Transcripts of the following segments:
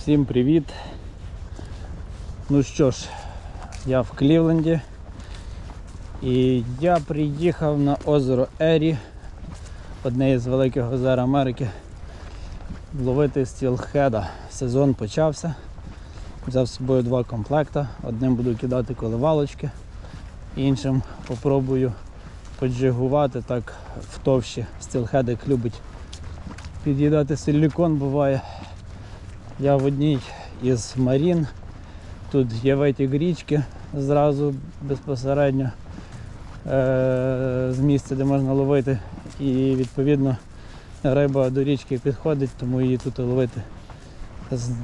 Всім привіт. Ну що ж, я в Клівленді і я приїхав на озеро Ері, одне із великих озер Америки, ловити стілхеда. Сезон почався. Взяв з собою два комплекта. Одним буду кидати коливалочки, іншим попробую поджигувати так в товщі. Стілхедик любить під'їдати силікон буває. Я в одній із марін. Тут є витік річки зразу безпосередньо е- з місця, де можна ловити. І відповідно риба до річки підходить, тому її тут ловити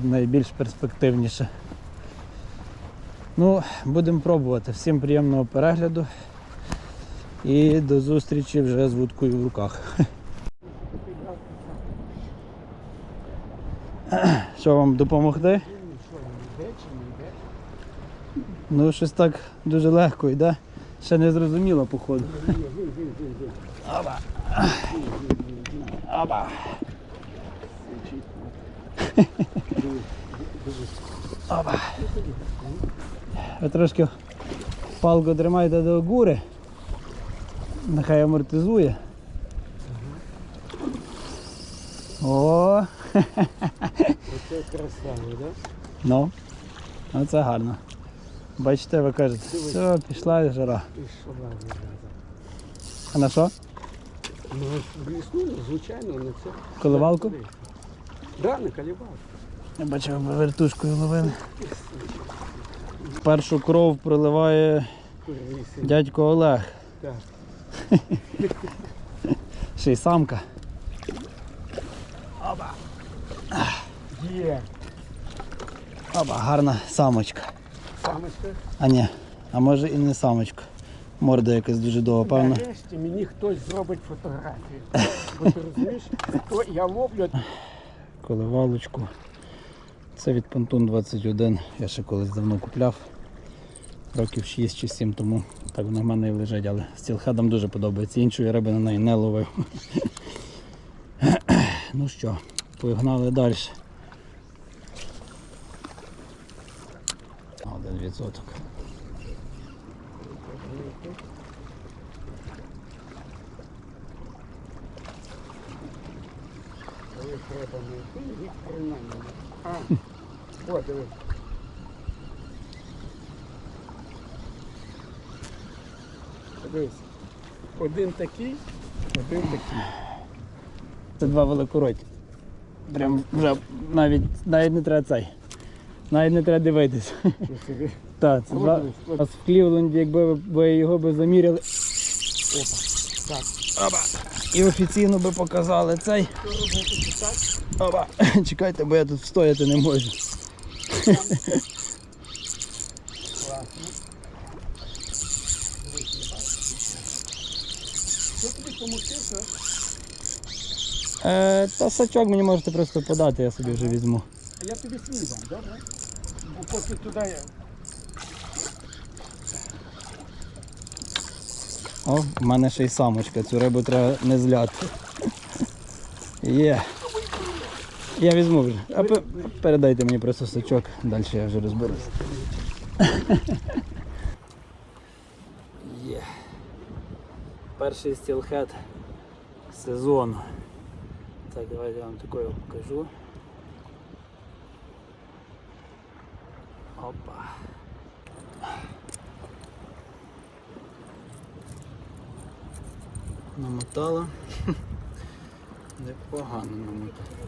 найбільш перспективніше. Ну, будемо пробувати. Всім приємного перегляду і до зустрічі вже з вудкою в руках. Що вам допомогти? Ну, щось так дуже легко йде. Ще не зрозуміло, походу. Оба. Оба. Оба. Ви трошки палку тримайте до гури. Нехай амортизує. О, Оце красава, да? ну. Ну це гарно. Бачите, ви кажете, все, пішла жара. Що ладно, А на що? Ну, бліснуло, звичайно, на це. Коливалку? Да, на колібалку. Я бачив, ви вертушкою ловили. Першу кров проливає дядько Олег. Так. Ще й самка. Є. Оба, гарна самочка. Самочка. А ні, а може і не самочка. Морда якась дуже довга, певно. Нарешті мені хтось зробить фотографію. Бо ти розумієш, то я ловлю. Коливалочку. Це від Pontoon 21. Я ще колись давно купляв. Років 6 чи 7 тому. Так вона в мене і лежить, але стілхедам дуже подобається. Іншої риби на неї не ловив. ну що, погнали далі. Один відсоток. Коли треба знайти, їх принаймні. А, о, диви. Дивись. Один такий, один такий. Це два великороті. Прям вже навіть, навіть не треба цей. Навіть не треба дивитись. Так, це два. Нас в Клівленді, якби ви- його би заміряли Опа. Так. і офіційно би показали цей. Оба. Чекайте, бо я тут стояти не можу. Е, та сачок мені можете просто подати, я собі вже візьму. А я тобі свій дам, добре? Бо поки туди я. О, в мене ще й самочка, цю рибу треба не зляти. Є. Я візьму вже. А пе- передайте мені просто сачок, далі я вже розберусь. Є. Перший стілхет сезону. Так, давайте я вам такою покажу. Опа. Намотала. Непогано намотала.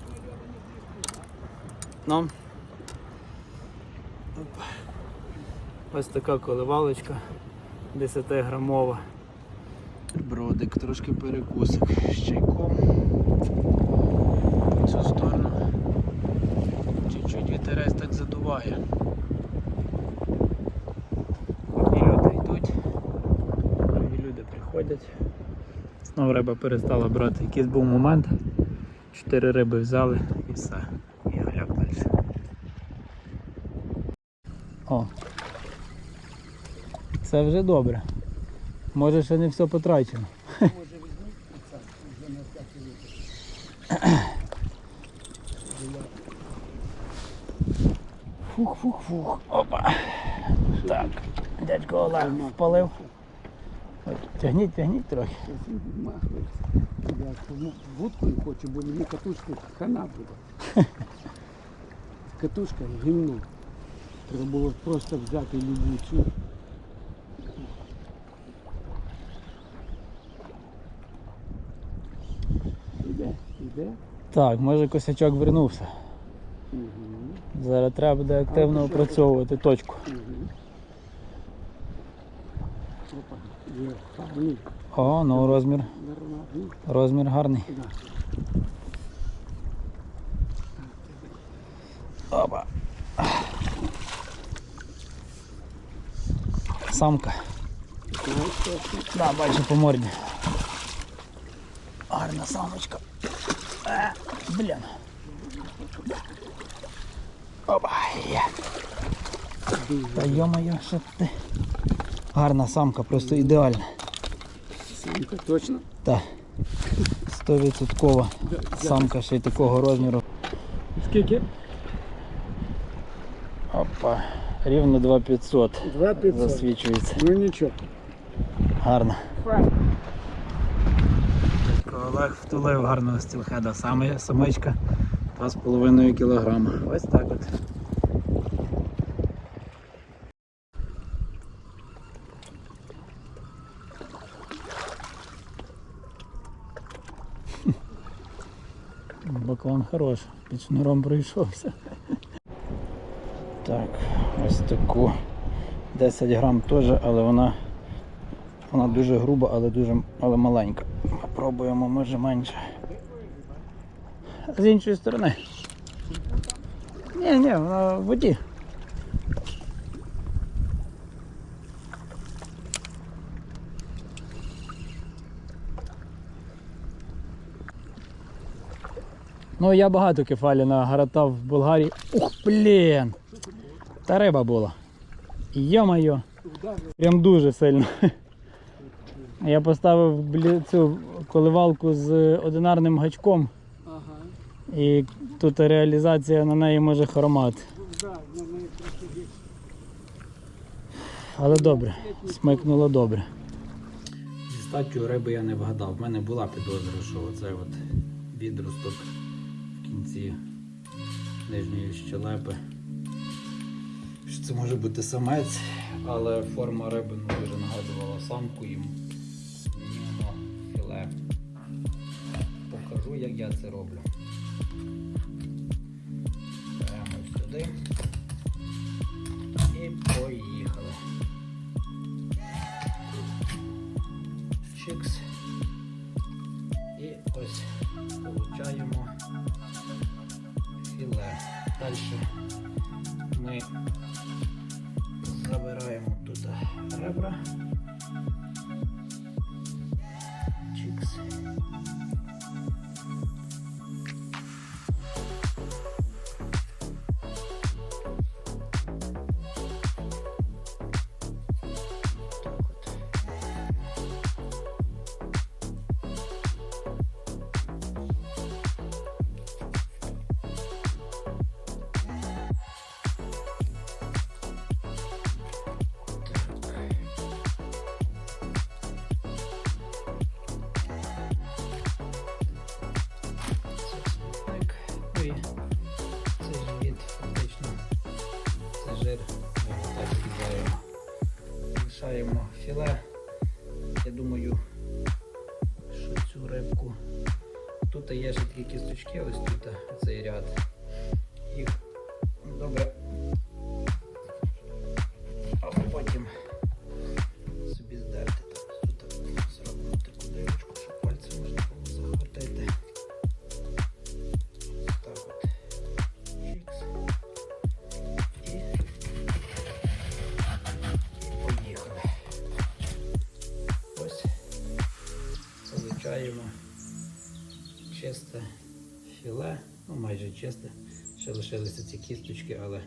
Ну. Опа. Ось така коливалочка 10 грамова. Бродик, трошки перекусик з чайком. В цю сторону. Чуть-чуть вітерець так задуває. Знову риба перестала брати. Якийсь був момент. Чотири риби взяли і все. І гляк далі. О. Це вже добре. Може ще не все потрачено. Може візьміть це вже на. Фух-фух-фух. Опа. Так. Дядько Олег впалив. От, Тягніть, тягніть трохи. Я тому вудкою хочу, бо мені катушка хана буде. Катушка гімно. Треба було просто взяти любу цю. Іде, іде. Так, може косячок вернувся. Угу. Зараз треба буде активно опрацьовувати точку. Угу. Опа, є гарний, О, ну розмір. Розмір гарний. Опа. Самка. Да, бачу по морді. Гарна самочка. Е, блін. Опа, є. Та йо-моє, що ти. Гарна самка, просто ідеальна. Самка, точно? Так. Стовідсоткова самка ще й такого розміру. Скільки? Опа. Рівно 2500 Два 500. засвічується. Ну нічого. Гарно. Олег втулив гарного стілхеда. Саме самичка 2,5 кг. Ось так от. Баклан хорош, під шнуром пройшовся. Так, ось таку 10 грам теж, але вона вона дуже груба, але дуже але маленька. Попробуємо, може менше. З іншої сторони. Ні, ні, вона в воді. Ну, я багато кефалі нагоротав в Болгарії. Ух, блін! Та риба була. Йо-моє. Прям дуже сильно. Я поставив цю коливалку з одинарним гачком і тут реалізація на неї може хромати. Але добре, смикнуло добре. Зі статтю риби я не вгадав. В мене була підозра, що оцей от відросток кінці нижньої щелепи. Що це може бути самець, але форма риби ну, дуже нагадувала самку і мені філе. Покажу, як я це роблю. Беремо сюди і поїхали. Чикс. І ось получаємо філе. Далі ми забираємо тут ребра. Чикс. Тут є ще такі кісточки, ось тут цей ряд. Їх добре. Чисте. Ще лишилися ці кісточки, але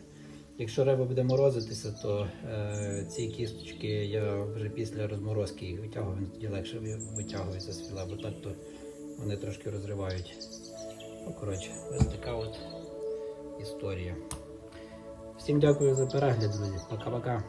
якщо риба буде морозитися, то е, ці кісточки я вже після розморозки їх витягую, тоді легше ви- витягуються з філе, бо так то вони трошки розривають. Ну, коротше, ось така от історія. Всім дякую за перегляд, друзі. Пока-пока.